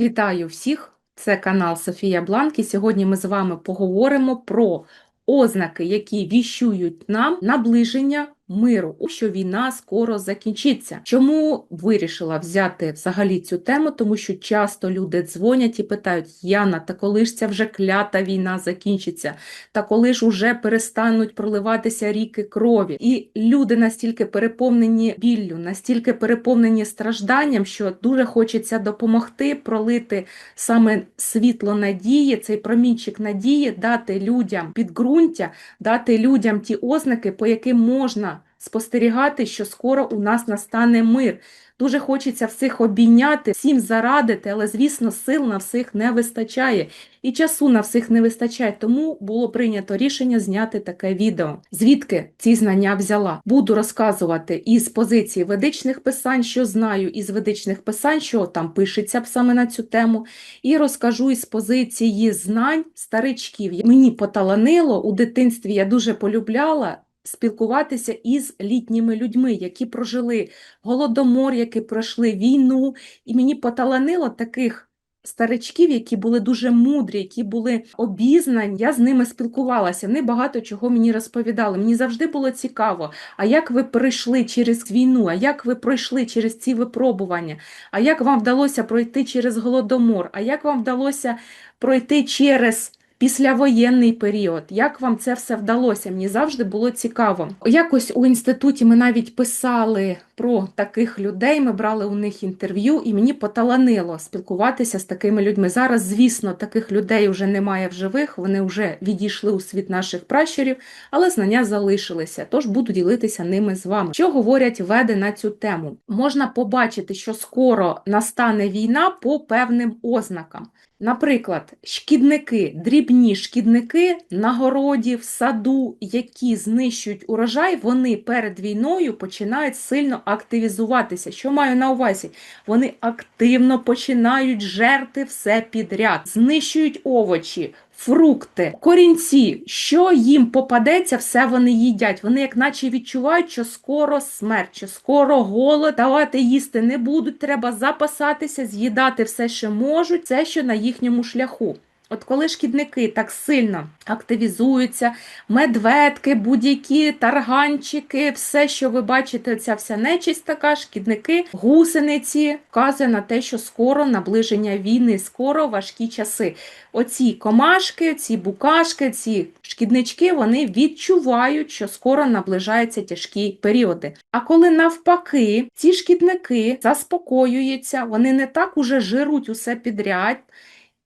Вітаю всіх! Це канал Софія Бланк, і сьогодні ми з вами поговоримо про ознаки, які віщують нам наближення миру, що війна скоро закінчиться. Чому вирішила взяти взагалі цю тему? Тому що часто люди дзвонять і питають: Яна, та коли ж ця вже клята війна закінчиться? Та коли ж уже перестануть проливатися ріки крові? І люди настільки переповнені біллю, настільки переповнені стражданням, що дуже хочеться допомогти пролити саме світло надії, цей промінчик надії, дати людям підґрунтя, дати людям ті ознаки, по яким можна спостерігати, що скоро у нас настане мир. Дуже хочеться всіх обійняти, всім зарадити, але, звісно, сил на всіх не вистачає. І часу на всіх не вистачає, тому було прийнято рішення зняти таке відео. Звідки ці знання взяла? Буду розказувати із позиції ведичних писань, що знаю із ведичних писань, що там пишеться саме на цю тему, і розкажу із позиції знань старичків. Мені поталанило у дитинстві, я дуже полюбляла. Спілкуватися із літніми людьми, які прожили голодомор, які пройшли війну, і мені поталанило таких старичків, які були дуже мудрі, які були обізнані. Я з ними спілкувалася. Вони багато чого мені розповідали. Мені завжди було цікаво, а як ви пройшли через війну, а як ви пройшли через ці випробування, а як вам вдалося пройти через голодомор, а як вам вдалося пройти через післявоєнний період. Як вам це все вдалося? Мені завжди було цікаво. Якось у інституті ми навіть писали про таких людей, ми брали у них інтерв'ю, і мені поталанило спілкуватися з такими людьми. Зараз, звісно, таких людей вже немає в живих, вони вже відійшли у світ наших пращурів, але знання залишилися, тож буду ділитися ними з вами. Що говорять веди на цю тему? Можна побачити, що скоро настане війна по певним ознакам. Наприклад, шкідники, дрібні шкідники на городі, в саду, які знищують урожай, вони перед війною починають сильно активізуватися. Що маю на увазі? Вони активно починають жерти все підряд, знищують овочі. Фрукти, корінці, що їм попадеться, все вони їдять. Вони, як наче відчувають, що скоро смерть, що скоро голод, давати їсти не будуть. Треба запасатися, з'їдати все, що можуть, це що на їхньому шляху. От коли шкідники так сильно активізуються, медведки, будь-які тарганчики, все, що ви бачите, ця вся нечисть така, шкідники, гусениці, вказує на те, що скоро наближення війни, скоро важкі часи. Оці комашки, ці букашки, ці шкіднички, вони відчувають, що скоро наближаються тяжкі періоди. А коли навпаки, ці шкідники заспокоюються, вони не так уже жируть усе підряд.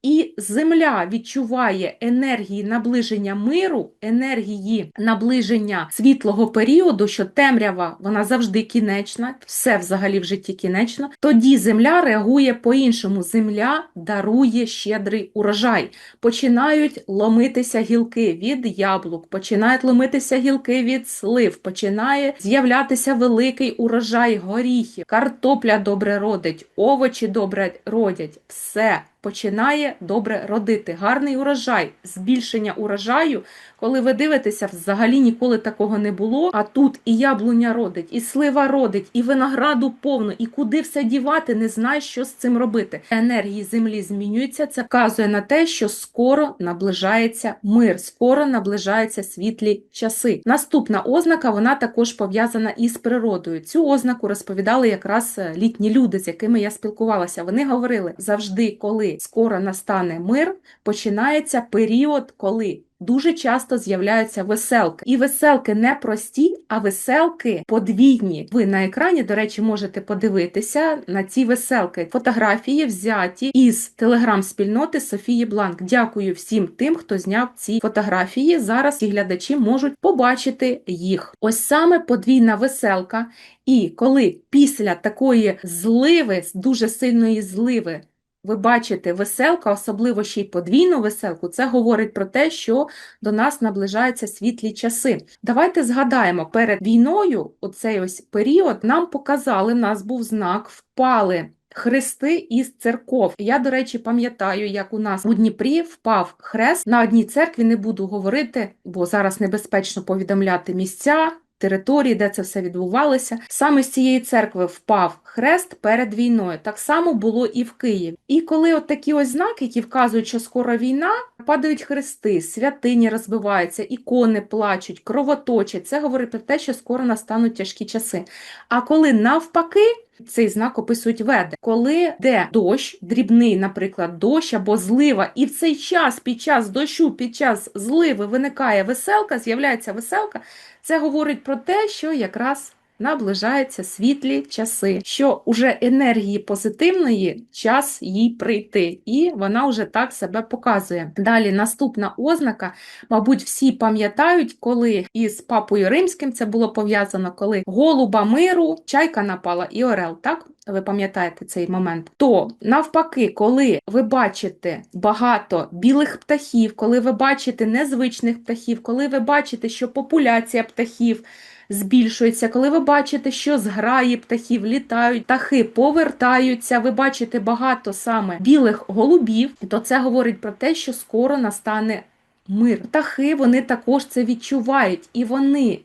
І земля відчуває енергії наближення миру, енергії наближення світлого періоду, що темрява вона завжди кінечна, все взагалі в житті кінечно. Тоді земля реагує по-іншому. Земля дарує щедрий урожай. Починають ломитися гілки від яблук, починають ломитися гілки від слив, починає з'являтися великий урожай горіхів, картопля добре родить, овочі добре родять. Все починає добре родити. Гарний урожай, збільшення урожаю. Коли ви дивитеся, взагалі ніколи такого не було. А тут і яблуня родить, і слива родить, і винограду повно, і куди все дівати, не знаєш, що з цим робити. Енергії землі змінюються. Це вказує на те, що скоро наближається мир, скоро наближаються світлі часи. Наступна ознака вона також пов'язана із природою. Цю ознаку розповідали якраз е, літні люди, з якими я спілкувалася. Вони говорили завжди, коли скоро настане мир, починається період, коли дуже часто з'являються веселки. І веселки не прості, а веселки подвійні. Ви на екрані, до речі, можете подивитися на ці веселки. Фотографії взяті із телеграм-спільноти Софії Бланк. Дякую всім тим, хто зняв ці фотографії. Зараз і глядачі можуть побачити їх. Ось саме подвійна веселка. І коли після такої зливи, дуже сильної зливи, ви бачите веселка, особливо ще й подвійну веселку, це говорить про те, що до нас наближаються світлі часи. Давайте згадаємо, перед війною, оцей ось період, нам показали, в нас був знак, впали. Хрести із церков. Я, до речі, пам'ятаю, як у нас у Дніпрі впав хрест на одній церкві. Не буду говорити, бо зараз небезпечно повідомляти місця території, де це все відбувалося. Саме з цієї церкви впав хрест перед війною. Так само було і в Києві. І коли от такі ось знаки, які вказують, що скоро війна, падають хрести, святині розбиваються, ікони плачуть, кровоточать. Це говорить про те, що скоро настануть тяжкі часи. А коли навпаки. Цей знак описують веди, коли де дощ, дрібний, наприклад, дощ або злива, і в цей час, під час дощу, під час зливи виникає веселка, з'являється веселка, це говорить про те, що якраз наближаються світлі часи, що уже енергії позитивної час їй прийти, і вона вже так себе показує. Далі наступна ознака, мабуть, всі пам'ятають, коли із папою римським це було пов'язано, коли голуба миру, чайка напала і орел, так? Ви пам'ятаєте цей момент? То навпаки, коли ви бачите багато білих птахів, коли ви бачите незвичних птахів, коли ви бачите, що популяція птахів збільшується, коли ви бачите, що зграї птахів літають, птахи повертаються, ви бачите багато саме білих голубів, то це говорить про те, що скоро настане мир. Птахи вони також це відчувають і вони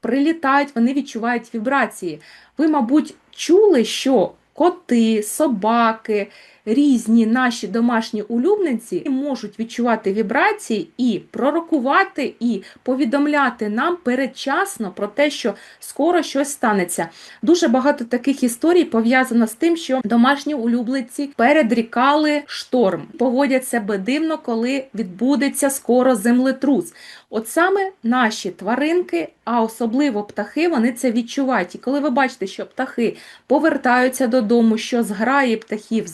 прилітають, вони відчувають вібрації. Ви, мабуть, чули, що коти, собаки, різні наші домашні улюбленці можуть відчувати вібрації і пророкувати, і повідомляти нам передчасно про те, що скоро щось станеться. Дуже багато таких історій пов'язано з тим, що домашні улюбленці передрікали шторм, поводять себе дивно, коли відбудеться скоро землетрус. От саме наші тваринки, а особливо птахи, вони це відчувають. І коли ви бачите, що птахи повертаються додому, що зграї птахів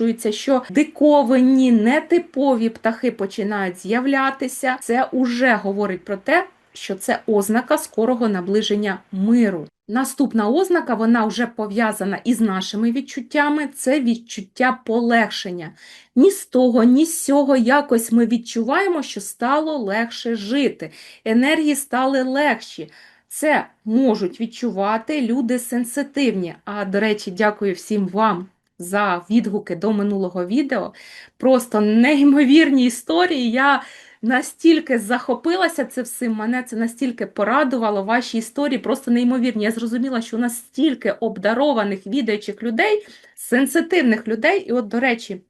збільшуються, що диковинні, нетипові птахи починають з'являтися, це уже говорить про те, що це ознака скорого наближення миру. Наступна ознака, вона вже пов'язана із нашими відчуттями, це відчуття полегшення. Ні з того, ні з цього якось ми відчуваємо, що стало легше жити, енергії стали легші. Це можуть відчувати люди сенситивні. А, до речі, дякую всім вам за відгуки до минулого відео. Просто неймовірні історії. Я настільки захопилася це всім, мене це настільки порадувало, ваші історії просто неймовірні. Я зрозуміла, що у нас стільки обдарованих відаючих людей, сенситивних людей. І от, до речі,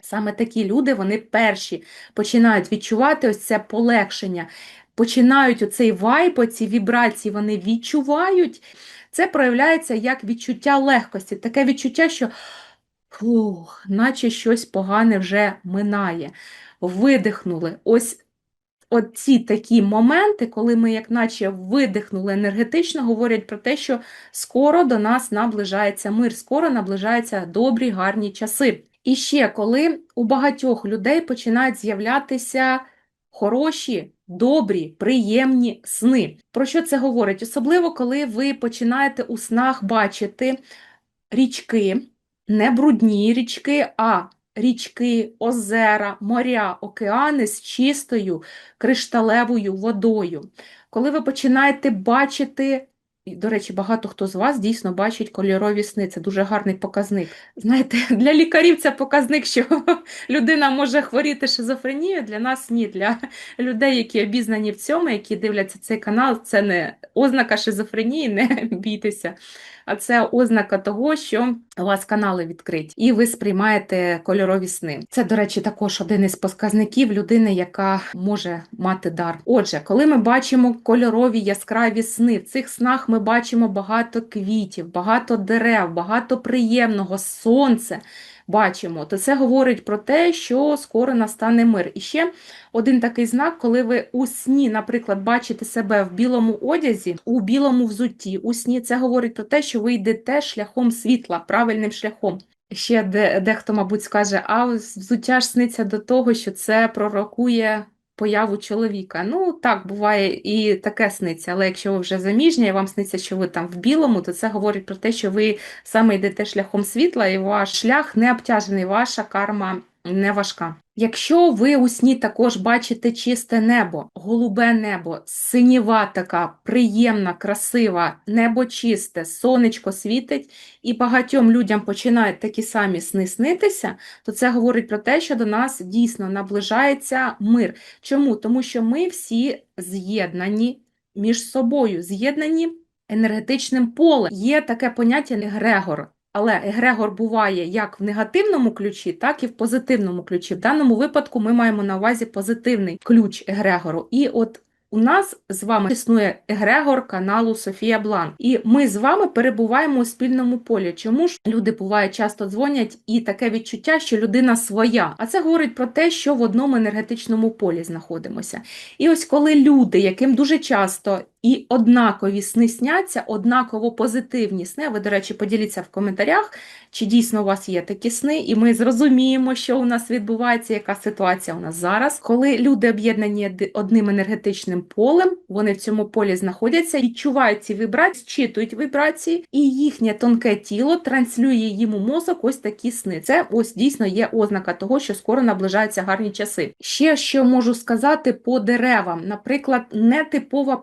саме такі люди, вони перші починають відчувати ось це полегшення, починають оцей вайб, оці вібрації вони відчувають. Це проявляється як відчуття легкості, таке відчуття, що фух, наче щось погане вже минає видихнули. Ось оці такі моменти, коли ми, як наче видихнули енергетично, говорять про те, що скоро до нас наближається мир, скоро наближаються добрі, гарні часи. І ще коли у багатьох людей починають з'являтися хороші, добрі, приємні сни. Про що це говорить? Особливо, коли ви починаєте у снах бачити річки, не брудні річки, а річки, озера, моря, океани з чистою кришталевою водою. Коли ви починаєте бачити, до речі, багато хто з вас дійсно бачить кольорові сни, це дуже гарний показник. Знаєте, для лікарів це показник, що людина може хворіти шизофренією, для нас ні. Для людей, які обізнані в цьому, які дивляться цей канал, це не ознака шизофренії, не бійтеся а це ознака того, що у вас канали відкриті, і ви сприймаєте кольорові сни. Це, до речі, також один із показників людини, яка може мати дар. Отже, коли ми бачимо кольорові яскраві сни, в цих снах ми бачимо багато квітів, багато дерев, багато приємного сонце бачимо, то це говорить про те, що скоро настане мир. І ще один такий знак, коли ви у сні, наприклад, бачите себе в білому одязі, у білому взутті, у сні, це говорить про те, що ви йдете шляхом світла, правильним шляхом. Ще де, дехто, мабуть, скаже, а взуття ж сниться до того, що це пророкує появу чоловіка. Ну, так, буває і таке сниться, але якщо ви вже заміжня, і вам сниться, що ви там в білому, то це говорить про те, що ви саме йдете шляхом світла, і ваш шлях не обтяжений, ваша карма не важка. Якщо ви у сні також бачите чисте небо, голубе небо, синіва така, приємна, красива, небо чисте, сонечко світить, і багатьом людям починають такі самі сни снитися, то це говорить про те, що до нас дійсно наближається мир. Чому? Тому що ми всі з'єднані між собою з'єднані енергетичним полем. Є таке поняття егрегор. Але егрегор буває як в негативному ключі, так і в позитивному ключі. В даному випадку ми маємо на увазі позитивний ключ егрегору. І от у нас з вами існує егрегор каналу Софія Блан. І ми з вами перебуваємо у спільному полі. Чому ж люди буває часто дзвонять і таке відчуття, що людина своя? А це говорить про те, що в одному енергетичному полі знаходимося. І ось коли люди, яким дуже часто і однакові сни сняться, однаково позитивні сни. Ви, до речі, поділіться в коментарях, чи дійсно у вас є такі сни, і ми зрозуміємо, що у нас відбувається, яка ситуація у нас зараз. Коли люди об'єднані одним енергетичним полем, вони в цьому полі знаходяться, відчувають ці вібрації, зчитують вібрації, і їхнє тонке тіло транслює їм у мозок ось такі сни. Це ось дійсно є ознака того, що скоро наближаються гарні часи. Ще що можу сказати по деревам, наприклад, нетипова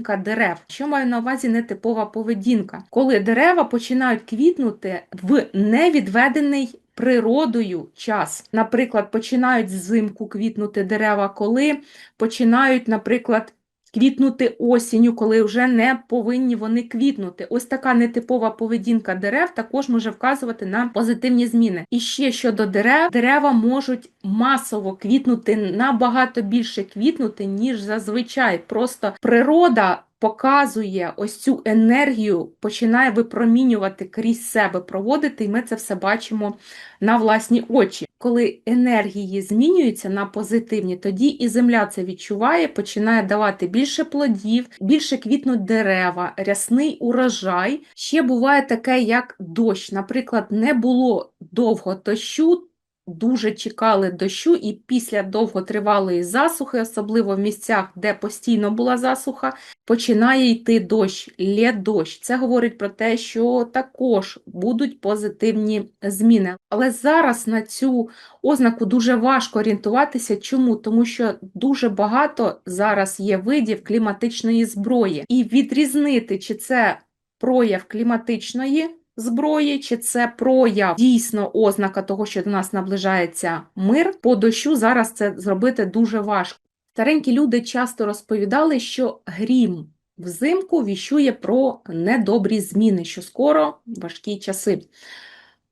поведінка дерев. Що маю на увазі нетипова поведінка? Коли дерева починають квітнути в невідведений природою час. Наприклад, починають взимку квітнути дерева, коли починають, наприклад, квітнути осінню, коли вже не повинні вони квітнути. Ось така нетипова поведінка дерев також може вказувати на позитивні зміни. І ще щодо дерев, дерева можуть масово квітнути набагато більше квітнути, ніж зазвичай. Просто природа. Показує ось цю енергію, починає випромінювати крізь себе, проводити, і ми це все бачимо на власні очі. Коли енергії змінюються на позитивні, тоді і земля це відчуває, починає давати більше плодів, більше квітнуть дерева, рясний урожай. Ще буває таке, як дощ. Наприклад, не було довго дощу. Дуже чекали дощу, і після довготривалої засухи, особливо в місцях, де постійно була засуха, починає йти дощ, лє дощ. Це говорить про те, що також будуть позитивні зміни. Але зараз на цю ознаку дуже важко орієнтуватися. Чому? Тому що дуже багато зараз є видів кліматичної зброї, і відрізнити, чи це прояв кліматичної. Зброї, чи це прояв дійсно ознака того, що до нас наближається мир, по дощу зараз це зробити дуже важко. Старенькі люди часто розповідали, що грім взимку віщує про недобрі зміни, що скоро важкі часи.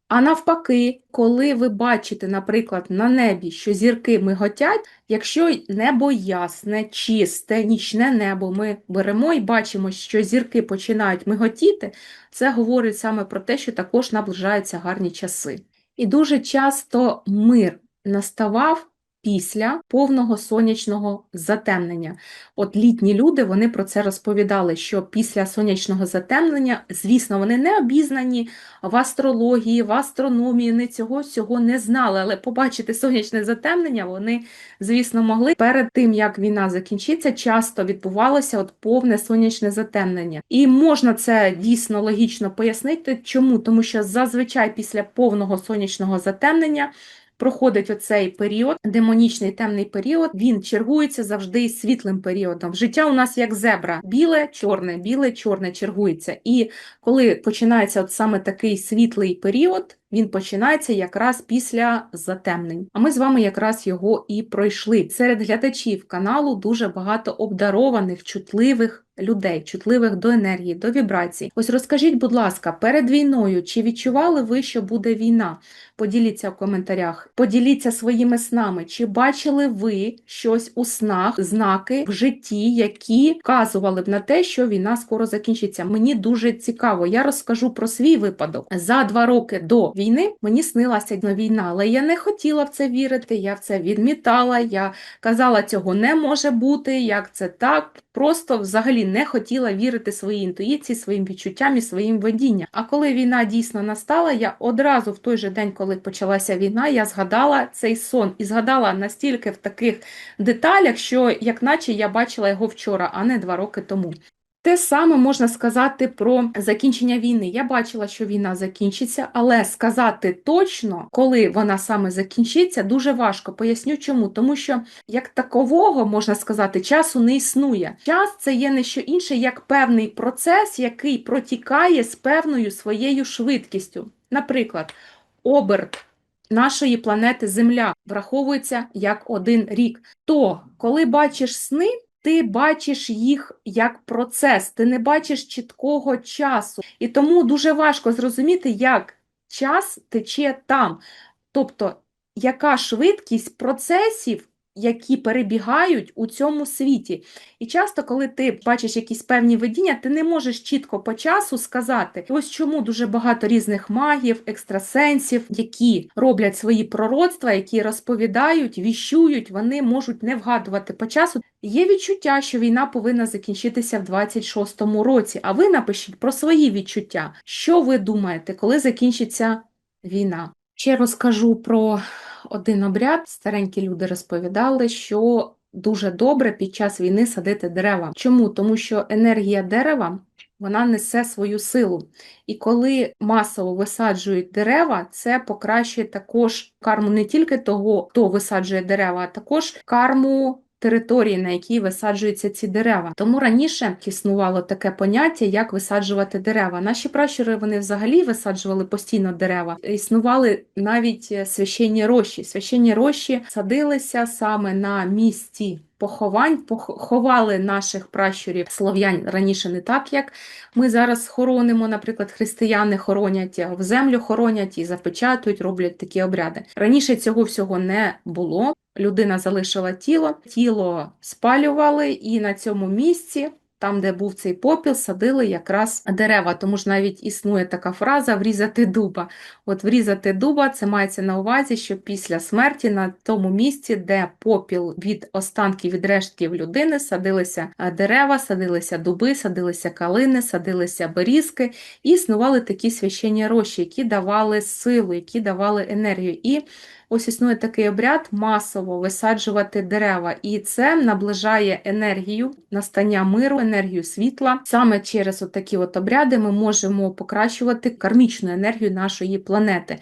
А навпаки, коли ви бачите, наприклад, на небі, що зірки миготять, якщо небо ясне, чисте, нічне небо, ми беремо і бачимо, що зірки починають миготіти, це говорить саме про те, що також наближаються гарні часи. І дуже часто мир наставав після повного сонячного затемнення. От літні люди вони про це розповідали, що після сонячного затемнення, звісно, вони не обізнані в астрології, в астрономії, не цього всього не знали, але побачити сонячне затемнення вони, звісно, могли. Перед тим, як війна закінчиться, часто відбувалося от повне сонячне затемнення. І можна це дійсно логічно пояснити. Чому? Тому що зазвичай після повного сонячного затемнення проходить оцей період, демонічний темний період, він чергується завжди світлим періодом. Життя у нас як зебра: біле, чорне, біле, чорне чергується. І коли починається от саме такий світлий період, він починається якраз після затемнень. А ми з вами якраз його і пройшли. Серед глядачів каналу дуже багато обдарованих, чутливих людей, чутливих до енергії, до вібрацій. Ось розкажіть, будь ласка, перед війною чи відчували ви, що буде війна? Поділіться в коментарях, поділіться своїми снами. Чи бачили ви щось у снах, знаки в житті, які вказували б на те, що війна скоро закінчиться? Мені дуже цікаво. Я розкажу про свій випадок. За два роки до війни мені снилася війна, але я не хотіла в це вірити. Я в це відмітала. Я казала, цього не може бути. Як це так? Просто взагалі не хотіла вірити своїй інтуїції, своїм відчуттям і своїм водінням. А коли війна дійсно настала, я одразу в той же день, коли почалася війна, я згадала цей сон і згадала настільки в таких деталях, що як наче я бачила його вчора, а не два роки тому. Те саме можна сказати про закінчення війни. Я бачила, що війна закінчиться, але сказати точно, коли вона саме закінчиться, дуже важко. Поясню чому. Тому що як такового можна сказати, часу не існує. Час це є не що інше, як певний процес, який протікає з певною своєю швидкістю. Наприклад, оберт нашої планети Земля враховується як один рік. То, коли бачиш сни, ти бачиш їх як процес, ти не бачиш чіткого часу. І тому дуже важко зрозуміти, як час тече там. Тобто, яка швидкість процесів, які перебігають у цьому світі. І часто, коли ти бачиш якісь певні видіння, ти не можеш чітко по часу сказати. Ось чому дуже багато різних магів, екстрасенсів, які роблять свої пророцтва, які розповідають, віщують, вони можуть не вгадувати по часу. Є відчуття, що війна повинна закінчитися в 26-му році. А ви напишіть про свої відчуття. Що ви думаєте, коли закінчиться війна? Ще розкажу про один обряд. Старенькі люди розповідали, що дуже добре під час війни садити дерева. Чому? Тому що енергія дерева вона несе свою силу. І коли масово висаджують дерева, це покращує також карму не тільки того, хто висаджує дерева, а також карму. Території, на якій висаджуються ці дерева. Тому раніше існувало таке поняття, як висаджувати дерева. Наші пращури вони взагалі висаджували постійно дерева. Існували навіть священні рощі. Священні рощі садилися саме на місці поховань, поховали наших пращурів слов'ян раніше не так, як ми зараз хоронимо, наприклад, християни хоронять в землю, хоронять і запечатують, роблять такі обряди. Раніше цього всього не було. Людина залишила тіло, тіло спалювали, і на цьому місці там, де був цей попіл, садили якраз дерева. Тому ж навіть існує така фраза врізати дуба. От врізати дуба це мається на увазі, що після смерті на тому місці, де попіл від останків від рештків людини, садилися дерева, садилися дуби, садилися калини, садилися берізки, і існували такі священні рощі, які давали силу, які давали енергію. І Ось існує такий обряд масово висаджувати дерева, і це наближає енергію настання миру, енергію світла. Саме через такі от обряди ми можемо покращувати кармічну енергію нашої планети.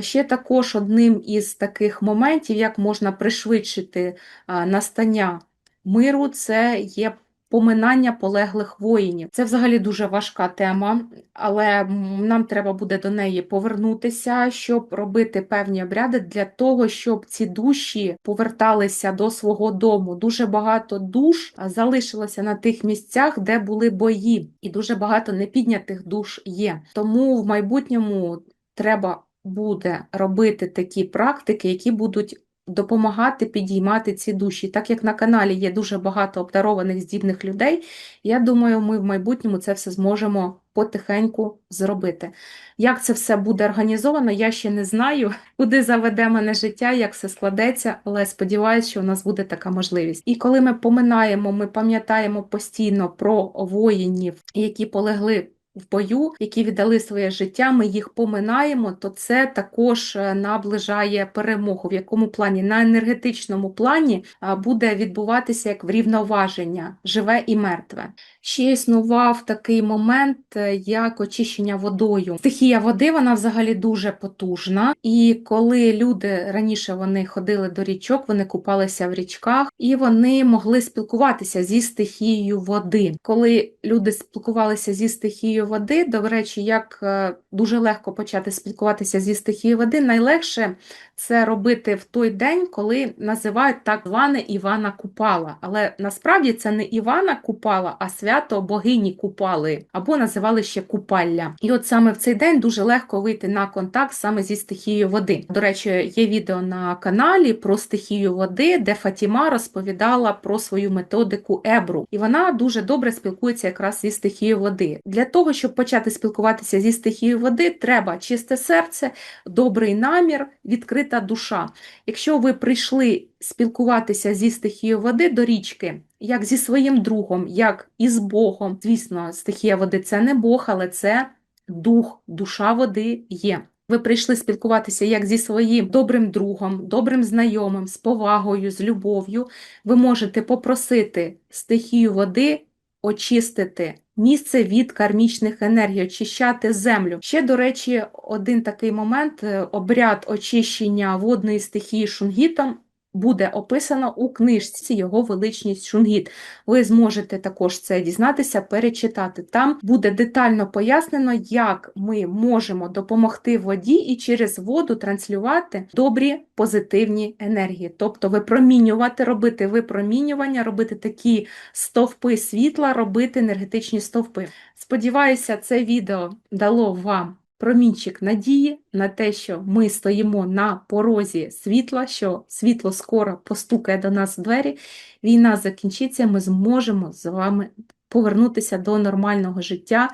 Ще також одним із таких моментів, як можна пришвидшити настання миру, це є поминання полеглих воїнів. Це взагалі дуже важка тема, але нам треба буде до неї повернутися, щоб робити певні обряди для того, щоб ці душі поверталися до свого дому. Дуже багато душ залишилося на тих місцях, де були бої, і дуже багато непіднятих душ є. Тому в майбутньому треба буде робити такі практики, які будуть допомагати підіймати ці душі. Так як на каналі є дуже багато обдарованих здібних людей, я думаю, ми в майбутньому це все зможемо потихеньку зробити. Як це все буде організовано, я ще не знаю, куди заведе мене життя, як все складеться, але сподіваюся, що у нас буде така можливість. І коли ми поминаємо, ми пам'ятаємо постійно про воїнів, які полегли в бою, які віддали своє життя, ми їх поминаємо, то це також е, наближає перемогу. В якому плані? На енергетичному плані буде відбуватися як врівноваження, живе і мертве. Ще існував такий момент, е, як очищення водою. Стихія води, вона взагалі дуже потужна. І коли люди раніше вони ходили до річок, вони купалися в річках і вони могли спілкуватися зі стихією води. Коли люди спілкувалися зі стихією води, до речі, як е, дуже легко почати спілкуватися зі стихією води, найлегше це робити в той день, коли називають так зване Івана Купала. Але насправді це не Івана Купала, а свято богині Купали, або називали ще Купалля. І от саме в цей день дуже легко вийти на контакт саме зі стихією води. До речі, є відео на каналі про стихію води, де Фатіма розповідала про свою методику Ебру. І вона дуже добре спілкується якраз зі стихією води. Для того, щоб почати спілкуватися зі стихією води, треба чисте серце, добрий намір, відкрити та душа. Якщо ви прийшли спілкуватися зі стихією води до річки, як зі своїм другом, як із Богом, звісно, стихія води це не Бог, але це дух, душа води є. Ви прийшли спілкуватися як зі своїм добрим другом, добрим знайомим, з повагою, з любов'ю. Ви можете попросити стихію води очистити місце від кармічних енергій, очищати землю. Ще, до речі, один такий момент: е, обряд очищення водної стихії шунгітом буде описано у книжці Його величність Шунгіт. Ви зможете також це дізнатися, перечитати. Там буде детально пояснено, як ми можемо допомогти воді і через воду транслювати добрі позитивні енергії, тобто випромінювати, робити випромінювання, робити такі стовпи світла, робити енергетичні стовпи. Сподіваюся, це відео дало вам промінчик надії на те, що ми стоїмо на порозі світла, що світло скоро постукає до нас в двері, війна закінчиться, ми зможемо з вами повернутися до нормального життя,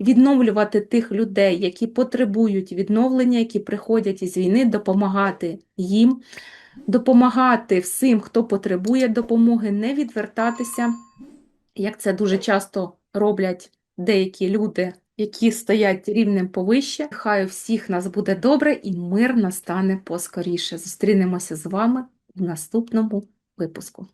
відновлювати тих людей, які потребують відновлення, які приходять із війни, допомагати їм, допомагати всім, хто потребує допомоги, не відвертатися, як це дуже часто роблять деякі люди, які стоять рівнем повище. Хай у всіх нас буде добре і мир настане поскоріше. Зустрінемося з вами в наступному випуску.